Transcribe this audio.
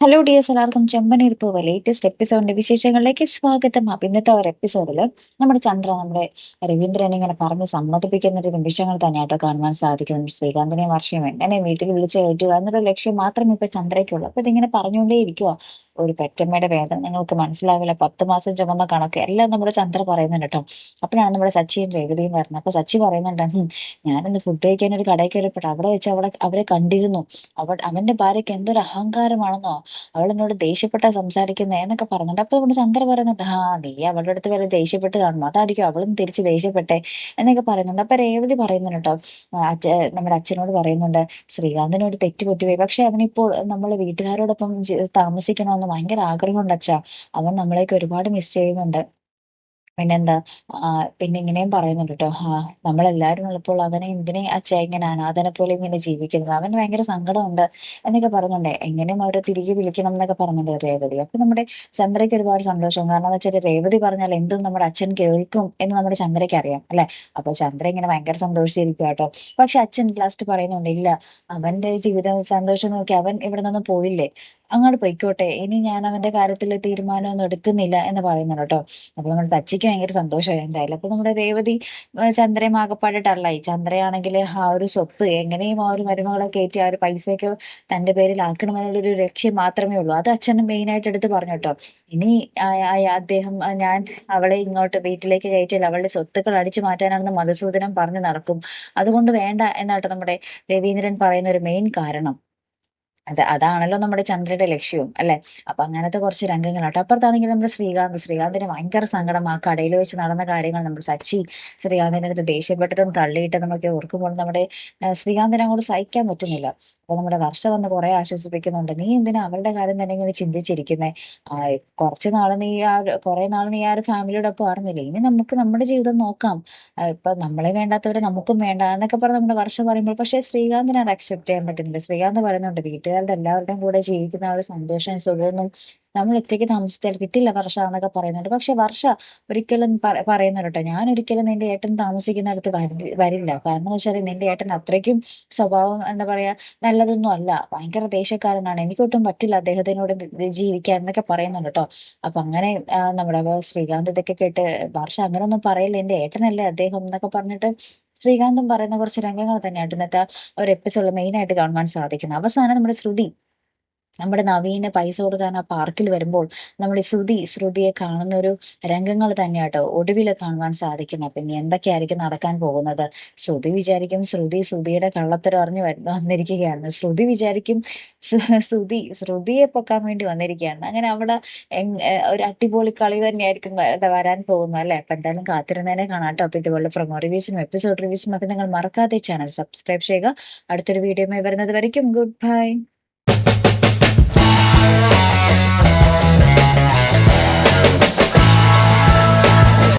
Hello dears എല്ലാവർക്കും ചെമ്പനീർ പോവ latest എപ്പിസോഡിന്റെ വിശേഷങ്ങളിലേക്ക് സ്വാഗതം. അപ്പൊ ഇന്നത്തെ ഒരു എപ്പിസോഡിൽ നമ്മുടെ ചന്ദ്ര നമ്മുടെ രവീന്ദ്രനെ ഇങ്ങനെ പറഞ്ഞ് സമ്മതിപ്പിക്കുന്ന ഒരു നിമിഷങ്ങൾ തന്നെയാട്ടോ കാണുവാൻ സാധിക്കും ശ്രീകാന്തിനെ വർഷം എങ്ങനെ വീട്ടിൽ വിളിച്ച് കയറ്റുക എന്നൊരു ലക്ഷ്യം മാത്രമേ ഇപ്പൊ ചന്ദ്രയ്ക്കുള്ളൂ. അപ്പൊ ഇതിങ്ങനെ പറഞ്ഞുകൊണ്ടേ ഇരിക്കുക ഒരു പെറ്റമ്മയുടെ വേദന നിങ്ങൾക്ക് മനസ്സിലാവില്ല. പത്ത് മാസം ചുമന്ന കണക്ക്. എല്ലാം നമ്മുടെ ചന്ദ്ര പറയുന്നുണ്ട് കേട്ടോ. അപ്പോഴാണ് നമ്മുടെ സച്ചിയും രേവതിയും വരുന്നത്. അപ്പൊ സച്ചി പറയുന്നുണ്ട് ഞാനിന്ന് ഫുഡ് കഴിക്കാൻ ഒരു കടയിൽ കയറിപ്പെട്ടു അവിടെ വെച്ച് അവിടെ അവരെ കണ്ടിരുന്നു. അവ അവന്റെ ഭാര്യയ്ക്ക് എന്തൊരു അഹങ്കാരമാണെന്നോ. അവൾ എന്നോട് ദേഷ്യപ്പെട്ട സംസാരിക്കുന്നേ എന്നൊക്കെ പറഞ്ഞിട്ട് അപ്പൊ ഇവിടെ ചന്ദ്ര പറയുന്നുണ്ട് ആ നീ അവളുടെ അടുത്ത് വരെ ദേഷ്യപ്പെട്ട് കാണും അതായിരിക്കും അവളും തിരിച്ച് ദേഷ്യപ്പെട്ടെ എന്നൊക്കെ പറയുന്നുണ്ട്. അപ്പൊ രേവതി പറയുന്നുണ്ട് കേട്ടോ. അച്ഛ നമ്മുടെ അച്ഛനോട് പറയുന്നുണ്ട് ശ്രീകാന്തിനോട് തെറ്റ് പറ്റുപോയി പക്ഷെ അവനിപ്പോൾ നമ്മൾ വീട്ടുകാരോടൊപ്പം താമസിക്കണമെന്ന് ഭയങ്കര ആഗ്രഹമുണ്ട് അച്ഛാ. അവൻ നമ്മളെയൊക്കെ ഒരുപാട് മിസ് ചെയ്യുന്നുണ്ട്. പിന്നെന്താ? പിന്നെ ഇങ്ങനെയും പറയുന്നുണ്ട് കേട്ടോ ആ നമ്മളെല്ലാരും ഉള്ളപ്പോൾ അവനെ എന്തിനെ അച്ഛ ഇങ്ങനെ അനാഥനെ പോലെ ഇങ്ങനെ ജീവിക്കുന്നത്? അവന് ഭയങ്കര സങ്കടമുണ്ട് എന്നൊക്കെ പറയുന്നുണ്ട്. എങ്ങനെയും അവരെ തിരികെ വിളിക്കണം എന്നൊക്കെ പറഞ്ഞുണ്ട് രേവതി. അപ്പൊ നമ്മുടെ ചന്ദ്രയ്ക്ക് ഒരുപാട് സന്തോഷം കാരണം എന്ന് വെച്ചാൽ രേവതി പറഞ്ഞാൽ എന്തും നമ്മുടെ അച്ഛൻ കേൾക്കും എന്ന് നമ്മുടെ ചന്ദ്രയ്ക്ക് അറിയാം അല്ലെ? അപ്പൊ ചന്ദ്ര ഇങ്ങനെ ഭയങ്കര സന്തോഷിച്ചിരിക്കും കേട്ടോ പക്ഷെ അച്ഛൻ ലാസ്റ്റ് പറയുന്നുണ്ട് ഇല്ല അവന്റെ ജീവിതം സന്തോഷം നോക്കി അവൻ ഇവിടെ നിന്ന് പോയില്ലേ? അങ്ങോട്ട് പൊയ്ക്കോട്ടെ. ഇനി ഞാൻ അവന്റെ കാര്യത്തിൽ തീരുമാനമൊന്നും എടുക്കുന്നില്ല എന്ന് പറയുന്നുണ്ട് കേട്ടോ. അപ്പൊ നമ്മുടെ തച്ചിക്ക് ഭയങ്കര സന്തോഷമായി എന്തായാലും. അപ്പൊ നമ്മുടെ രേവതി ചന്ദ്രയും ആകപ്പാടെ ടള്ളായി ചന്ദ്രയാണെങ്കിൽ ആ ഒരു സ്വത്ത് എങ്ങനെയും ആ ഒരു മരുമകളെ കയറ്റി ആ ഒരു പൈസയൊക്കെ തന്റെ പേരിൽ ആക്കണമെന്നുള്ളൊരു ലക്ഷ്യം മാത്രമേ ഉള്ളൂ. അത് അച്ഛനും മെയിൻ ആയിട്ട് എടുത്ത് പറഞ്ഞു കേട്ടോ. ഇനി അദ്ദേഹം ഞാൻ അവളെ ഇങ്ങോട്ട് വീട്ടിലേക്ക് കയറ്റിയാൽ അവളുടെ സ്വത്തുക്കൾ അടിച്ചു മാറ്റാനാണെന്ന് മധുസൂദനം പറഞ്ഞു നടക്കും. അതുകൊണ്ട് വേണ്ട എന്നാട്ടോ നമ്മുടെ രവീന്ദ്രൻ പറയുന്ന ഒരു മെയിൻ കാരണം. അത് അതാണല്ലോ നമ്മുടെ ചന്ദ്രയുടെ ലക്ഷ്യവും അല്ലെ? അപ്പൊ അങ്ങനത്തെ കുറച്ച് രംഗങ്ങളാട്ടോ. അപ്പുറത്താണെങ്കിൽ നമ്മുടെ ശ്രീകാന്ത് ശ്രീകാന്തിന് ഭയങ്കര സങ്കടം ആ കടയിൽ വെച്ച് നടന്ന കാര്യങ്ങൾ നമ്മൾ സച്ചി ശ്രീകാന്തിന്റെ അടുത്ത് ദേഷ്യപ്പെട്ടതും തള്ളിയിട്ടതും ഒക്കെ ഓർക്കുമ്പോൾ നമ്മുടെ ശ്രീകാന്തിനെ അങ്ങോട്ട് സഹിക്കാൻ പറ്റുന്നില്ല. അപ്പൊ നമ്മുടെ വർഷ വന്ന് കുറെ ആശ്വസിപ്പിക്കുന്നുണ്ട്. നീ എന്തിനാ അവരുടെ കാര്യം തന്നെ ഇങ്ങനെ ചിന്തിച്ചിരിക്കുന്നേ? ആ കുറച്ച് നാൾ നീ ആ കുറെ നാൾ നീ ആ ഒരു ഫാമിലിയോടൊപ്പം അറിഞ്ഞില്ലേ ഇനി നമുക്ക് നമ്മുടെ ജീവിതം നോക്കാം. ഇപ്പൊ നമ്മളെ വേണ്ടാത്തവരെ നമുക്കും വേണ്ട എന്നൊക്കെ പറഞ്ഞ് നമ്മുടെ വർഷം പറയുമ്പോൾ പക്ഷേ ശ്രീകാന്തിനെ അത് അക്സെപ്റ്റ് ചെയ്യാൻ പറ്റുന്നില്ല. ശ്രീകാന്ത് പറയുന്നുണ്ട് വീട്ടുകാർ വീട്ടുകാരുടെ എല്ലാവരുടെയും കൂടെ ജീവിക്കുന്ന ആ ഒരു സന്തോഷവും സുഖമൊന്നും നമ്മൾ ഒറ്റയ്ക്ക് താമസിച്ചാൽ കിട്ടില്ല വർഷ എന്നൊക്കെ പറയുന്നുണ്ട്. പക്ഷെ വർഷ ഒരിക്കലും പറയുന്നുണ്ട് കേട്ടോ. ഞാൻ ഒരിക്കലും നിന്റെ ഏട്ടൻ താമസിക്കുന്നിടത്ത് വരില്ല. കാരണം എന്ന് വെച്ചാൽ നിന്റെ ഏട്ടൻ അത്രയ്ക്കും സ്വഭാവം എന്താ പറയാ നല്ലതൊന്നും അല്ല. ഭയങ്കര ദേഷ്യക്കാരനാണ്. എനിക്കൊട്ടും പറ്റില്ല അദ്ദേഹത്തിനോട് ജീവിക്കാൻ എന്നൊക്കെ പറയുന്നുണ്ട് കേട്ടോ. അപ്പൊ അങ്ങനെ നമ്മുടെ ശ്രീകാന്ത് ഇതൊക്കെ കേട്ട് വർഷ അങ്ങനെ ഒന്നും പറയില്ല. എന്റെ ഏട്ടനല്ലേ അദ്ദേഹം എന്നൊക്കെ പറഞ്ഞിട്ട് ശ്രീകാന്തും പറയുന്ന കുറച്ച് രംഗങ്ങൾ തന്നെയാണ് ഇന്നത്തെ ഒരു എപ്പിസോഡ് മെയിൻ ആയിട്ട് കാണുവാൻ സാധിക്കുന്നത്. അവസാനം നമ്മുടെ ശ്രുതി നമ്മുടെ നവീന് പൈസ കൊടുക്കാൻ ആ പാർക്കിൽ വരുമ്പോൾ നമ്മൾ ശ്രുതി ശ്രുതിയെ കാണുന്ന ഒരു രംഗങ്ങൾ തന്നെയാട്ടോ ഒടുവിൽ കാണുവാൻ സാധിക്കുന്നത്. പിന്നെ എന്തൊക്കെയായിരിക്കും നടക്കാൻ പോകുന്നത്? ശ്രുതി വിചാരിക്കും ശ്രുതി ശ്രുതിയുടെ കള്ളത്തരം അറിഞ്ഞു വന്നിരിക്കുകയാണ്. ശ്രുതി വിചാരിക്കും ശ്രുതി ശ്രുതിയെ പൊക്കാൻ വേണ്ടി വന്നിരിക്കുകയാണ്. അങ്ങനെ അവിടെ ഒരു അടിപൊളി കളി തന്നെയായിരിക്കും വരാൻ പോകുന്നത് അല്ലെ? അപ്പൊ എന്തായാലും കാത്തിരുന്നതിനെ കാണാട്ടോ. അപ്പൊ ഇതുപോലെ പ്രൊമോ റിവ്യൂസിനും എപ്പിസോഡ് റിവ്യൂസിനും ഒക്കെ നിങ്ങൾ മറക്കാതെ ചാനൽ സബ്സ്ക്രൈബ് ചെയ്യുക. അടുത്തൊരു വീഡിയോ വരുന്നത് വരയ്ക്കും. Good bye